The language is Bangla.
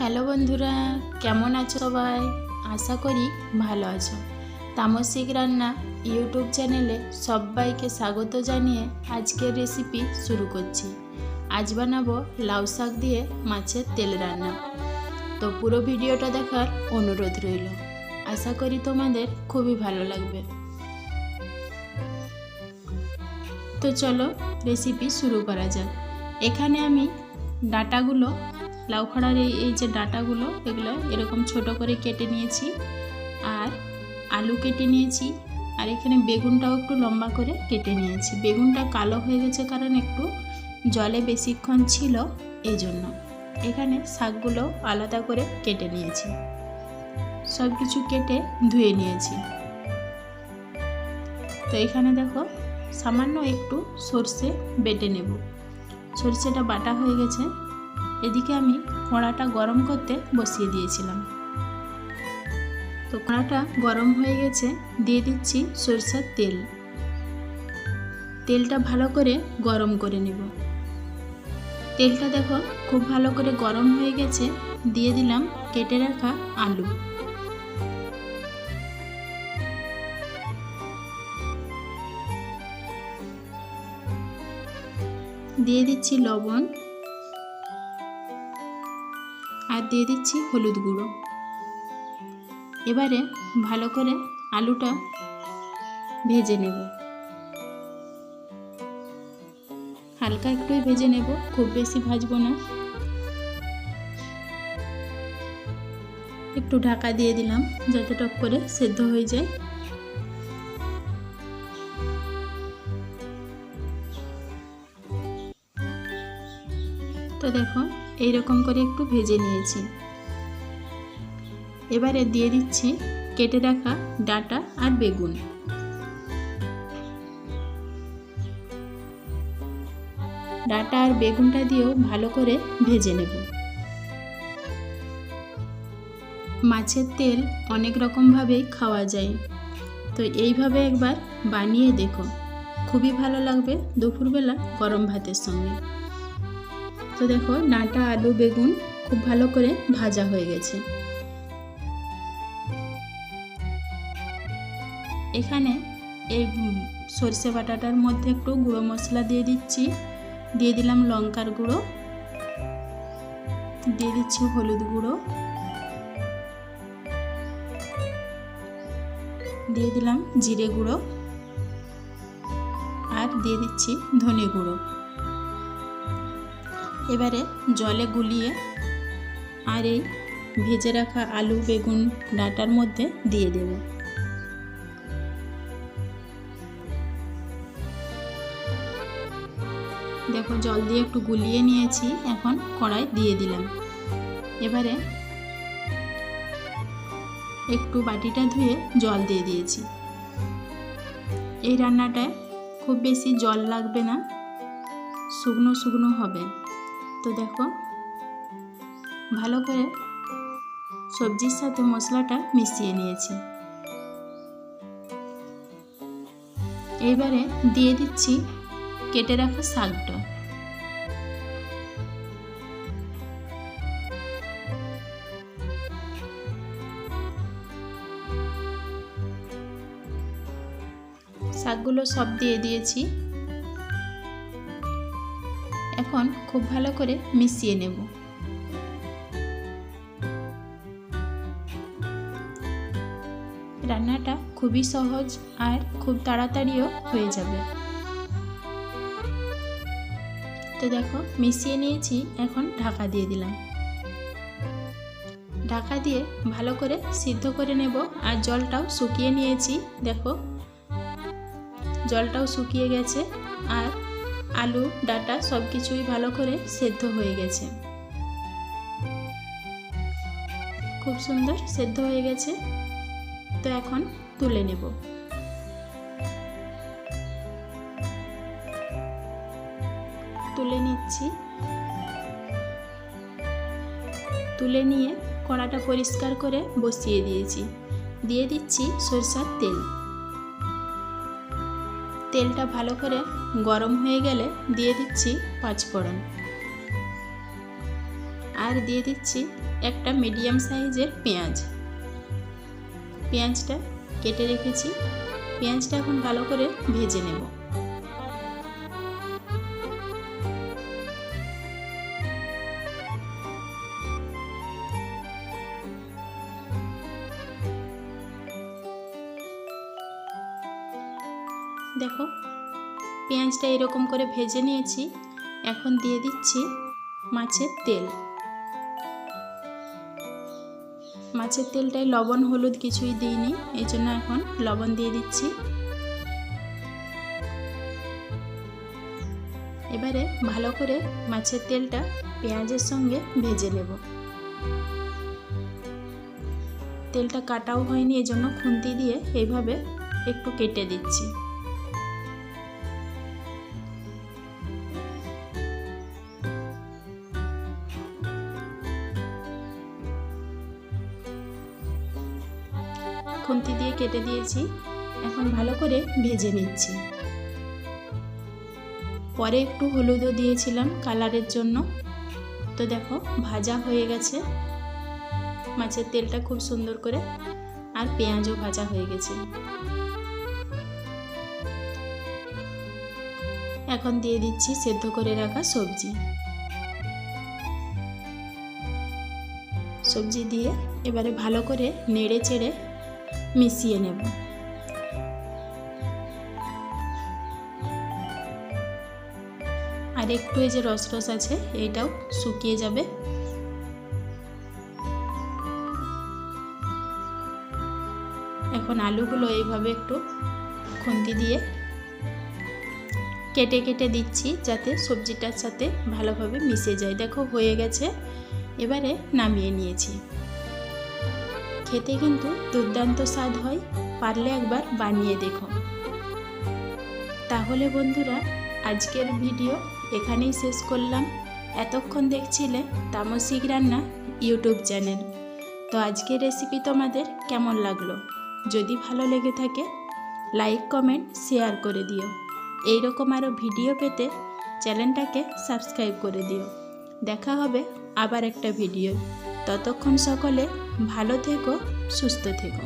হ্যালো বন্ধুরা, কেমন আছো সবাই? আশা করি ভালো আছো। তামসিক রান্না ইউটিউব চ্যানেলে সবাইকে স্বাগত জানিয়ে আজকের রেসিপি শুরু করছি। আজ বানাবো লাউ শাক দিয়ে মাছের তেল রান্না। তো পুরো ভিডিওটা দেখার অনুরোধ রইল। আশা করি তোমাদের খুবই ভালো লাগবে। তো চলো রেসিপি শুরু করা যাক। এখানে আমি ডাটাগুলো লাউ খড়ার এই এই যে ডাটাগুলো, এগুলো এরকম ছোট করে কেটে নিয়েছি, আর আলু কেটে নিয়েছি, আর এখানে বেগুনটাও একটু লম্বা করে কেটে নিয়েছি। বেগুনটা কালো হয়ে গেছে কারণ একটু জলে বেশিক্ষণ ছিল এই জন্য এখানে শাকগুলো আলাদা করে কেটে নিয়েছি। সব কিছু কেটে ধুয়ে নিয়েছি। তো এখানে দেখো, সামান্য একটু সর্ষে বেটে নেব। সর্ষেটা বাটা হয়ে গেছে। এদিকে আমি কড়াটা গরম করতে বসিয়ে দিয়েছিলাম। তো কড়াটা গরম হয়ে গেছে, দিয়ে দিচ্ছি সরষের তেল। তেলটা ভালো করে গরম করে নেব। তেলটা দেখো খুব ভালো করে গরম হয়ে গেছে, দিয়ে দিলাম কেটে রাখা আলু। দিয়ে দিচ্ছি লবণ। আর দিয়ে দিচ্ছি হলুদ গুঁড়ো। এবারে ভালো করে আলুটা ভেজে নেব। হালকা একটুই ভেজে নেব, খুব বেশি ভাজবো না। একটু ঢাকা দিয়ে দিলাম যাতে টক করে সেদ্ধ হয়ে যায়। তো দেখো এইরকম করে একটু ভেজে নিয়েছি। এবারে দিয়ে দিচ্ছি কেটে রাখা ডাটা আর বেগুন। ডাটা আর বেগুনটা দিয়েও ভালো করে ভেজে নেব। মাছের তেল অনেক রকমভাবেই খাওয়া যায়। তো এইভাবে একবার বানিয়ে দেখো। খুবই ভালো লাগবে দুপুরবেলা গরম ভাতের সঙ্গে। তো দেখো ডাঁটা, আলু, বেগুন খুব ভালো করে ভাজা হয়ে গেছে। এখানে এই সর্ষে বাটাটার মধ্যে একটু গুঁড়ো মশলা দিয়ে দিচ্ছি। দিয়ে দিলাম লঙ্কার গুঁড়ো। দিয়ে দিচ্ছি হলুদ গুঁড়ো। দিয়ে দিলাম জিরে গুঁড়ো। আর দিয়ে দিচ্ছি ধনে গুঁড়ো। এবারে জলে গুলিয়ে আর এই ভেজে রাখা আলু, বেগুন, ডাটার মধ্যে দিয়ে দেব। দেখো, জল দিয়ে একটু গুলিয়ে নিয়েছি, এখন কড়াই দিয়ে দিলাম। এবারে একটু বাটিটা ধুয়ে জল দিয়ে দিয়েছি। এই রান্নাটায় খুব বেশি জল লাগবে না, শুকনো শুকনো হবে। তো দেখো, ভালো করে সবজির সাথে মশলাটা মিশিয়ে নিয়েছি। এইবারে দিয়ে দিচ্ছি কেটে রাখা শাকটা। শাকগুলো সব দিয়ে দিয়েছি। এখন খুব ভালো করে মিশিয়ে নেব। রান্নাটা খুবই সহজ আর খুব তাড়াতাড়িও হয়ে যাবে। তো দেখো, মিশিয়ে নিয়েছি, এখন ঢাকা দিয়ে দিলাম। ঢাকা দিয়ে ভালো করে সিদ্ধ করে নেব আর জলটাও শুকিয়ে নিয়েছি, দেখো। জলটাও শুকিয়ে গেছে আর আলু, ডাটা সব কিছুই ভালো করে সেদ্ধ হয়ে গেছে। খুব সুন্দর সেদ্ধ হয়ে গেছে। তো এখন তুলে নেব। তুলে নিচ্ছি। তুলে নিয়ে কড়াটা পরিষ্কার করে বসিয়ে দিয়েছি। দিয়ে দিচ্ছি সরষার তেল। তেলটা ভালো করে গরম হয়ে গেলে দিয়ে দিচ্ছি পাঁচফোড়ন আর দিয়ে দিচ্ছি একটা মিডিয়াম সাইজের পেঁয়াজ। পেঁয়াজটা কেটে রেখেছি। পেঁয়াজটা এখন ভালো করে ভেজে নেব। দেখো, পেঁয়াজটা এরকম করে ভেজে নিয়েছি। এখন দিয়ে দিচ্ছি মাছের তেল। মাছের তেলটায় লবণ, হলুদ কিছুই দিইনি এই জন্য এখন লবণ দিয়ে দিচ্ছি। এবারে ভালো করে মাছের তেলটা পেঁয়াজের সঙ্গে ভেজে নেব। তেলটা কাটাও হয়নি এই জন্য খুন্তি দিয়ে এইভাবে একটু কেটে দিচ্ছি। খুন্তি দিয়ে কেটে দিয়েছি। এখন ভালো করে ভেজে নিচ্ছি। পরে একটু হলুদও দিয়েছিলাম কালারের জন্য। তো দেখো, ভাজা হয়ে গেছে। মাছের তেলটা খুব সুন্দর করে আর পেঁয়াজও ভাজা হয়ে গেছে। এখন দিয়ে দিচ্ছি সেদ্ধ করে রাখা সবজি। সবজি দিয়ে এবারে ভালো করে নেড়ে চেড়ে মিশিয়ে নেব। আর একটু এই যে রস রস আছে, এইটাও শুকিয়ে যাবে। এখন আলুগুলো এইভাবে একটু খুন্তি দিয়ে কেটে কেটে দিচ্ছি, যাতে সবজিটার সাথে ভালোভাবে মিশে যায়। দেখো হয়ে গেছে। এবারে নামিয়ে নিয়েছি। খেতে কিন্তু দুর্দান্ত স্বাদ হয়। পারলে একবার বানিয়ে দেখো। তাহলে বন্ধুরা, আজকের ভিডিও এখানেই শেষ করলাম। এতক্ষণ দেখছিলে তামসিক রান্না ইউটিউব চ্যানেল। তো আজকের রেসিপি তোমাদের কেমন লাগল? যদি ভালো লেগে থাকে লাইক কমেন্ট শেয়ার করে দিও। এইরকম আরও ভিডিও পেতে চ্যানেলটাকে সাবস্ক্রাইব করে দিও। দেখা হবে আবার একটা ভিডিও ততক্ষণ সকলে ভালো থেকো সুস্থ থেকো।